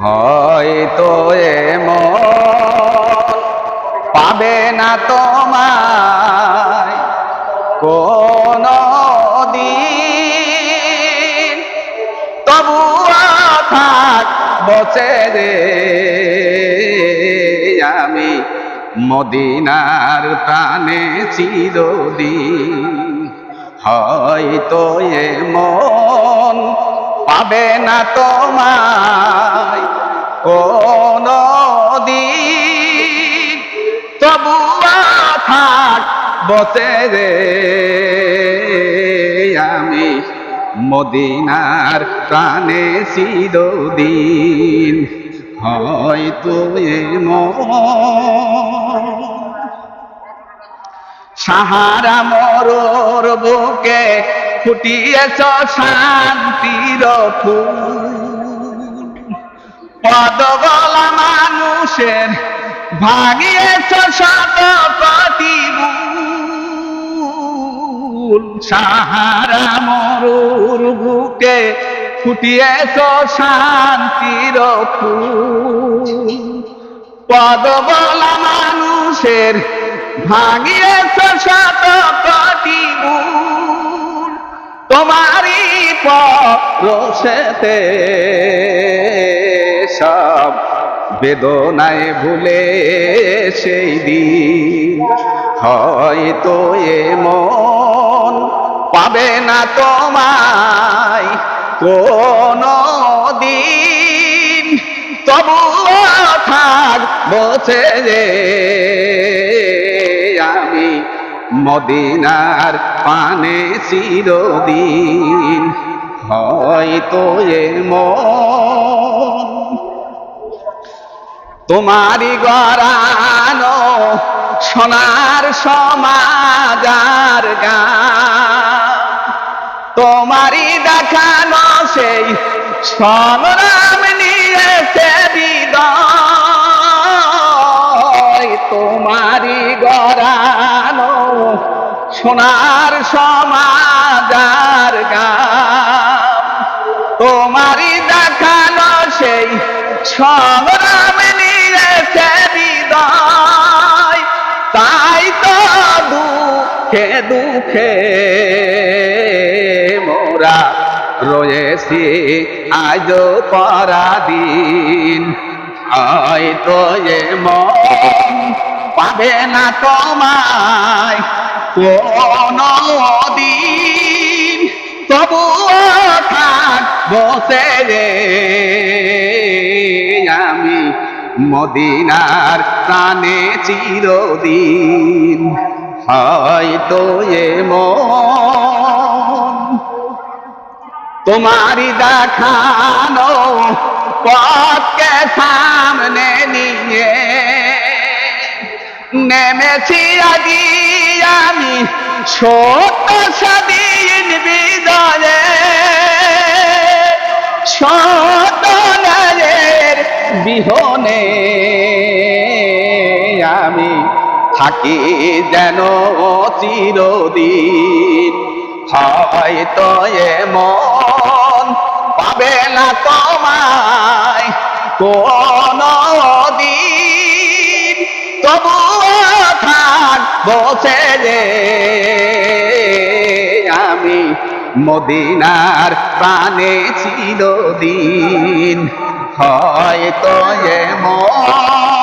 হয়তো এমন। পাবে না তোমায় কোন দিন। তবু থাক বসে রে। আমি মদিনার প্রাণে চিরদিন। হয়তো এমন পাবে না তোমায় কোন তবু থাক বসে রে, আমি মদিনার প্রাণে চিরদিন হয়তো সাহারা মরোর বুকে ফুটিয়েছ শান্তির ফুল। পদগলা মানুষের ভাগিয়েছ শত ভুল। সাহারা মরুর বুকে ফুটিয়েছ শান্তির ফুল। পদবলা মানুষের ভাঙিয়েছ শত কোটি পরশেতে সব বেদনায় ভুলে সেই দিন। হয়তো এ মন পাবে না তোমায় কোন দিন তবু থাক বসে রে আমি মদিনার পানে চিরদিন। হয়তো এমন তোমারি গরানো সোনার সমাজার গা। তোমারি দেখানো সেই সংগ্রাম নিয়েছে বিদায়। তোমারি গরানো সোনার সমাজার সংগ্রাম নিয়েছে বিদায়। তাই তো দুঃখে দুঃখে মোরা রয়েছি আজ পরাদিন হয়তো এ মন পাবে না তোমায় কোন দিন। তবু থাক বসে রে আমি মদিনার প্রাণে চিরদিন হয়তো এমন। তোমারি দেখানো পথকে সামনে নিয়ে নেমেছি আজি আমি ছোট স্বাধীন বিদয়ে। বিহনে আমি থাকি যেন চিরদিন। হয়তো এমন পাবে না তোমায় কোন দিন তবু থাক বসে রে আমি মদিনার প্রাণে চিরদিন। হয়তো এমন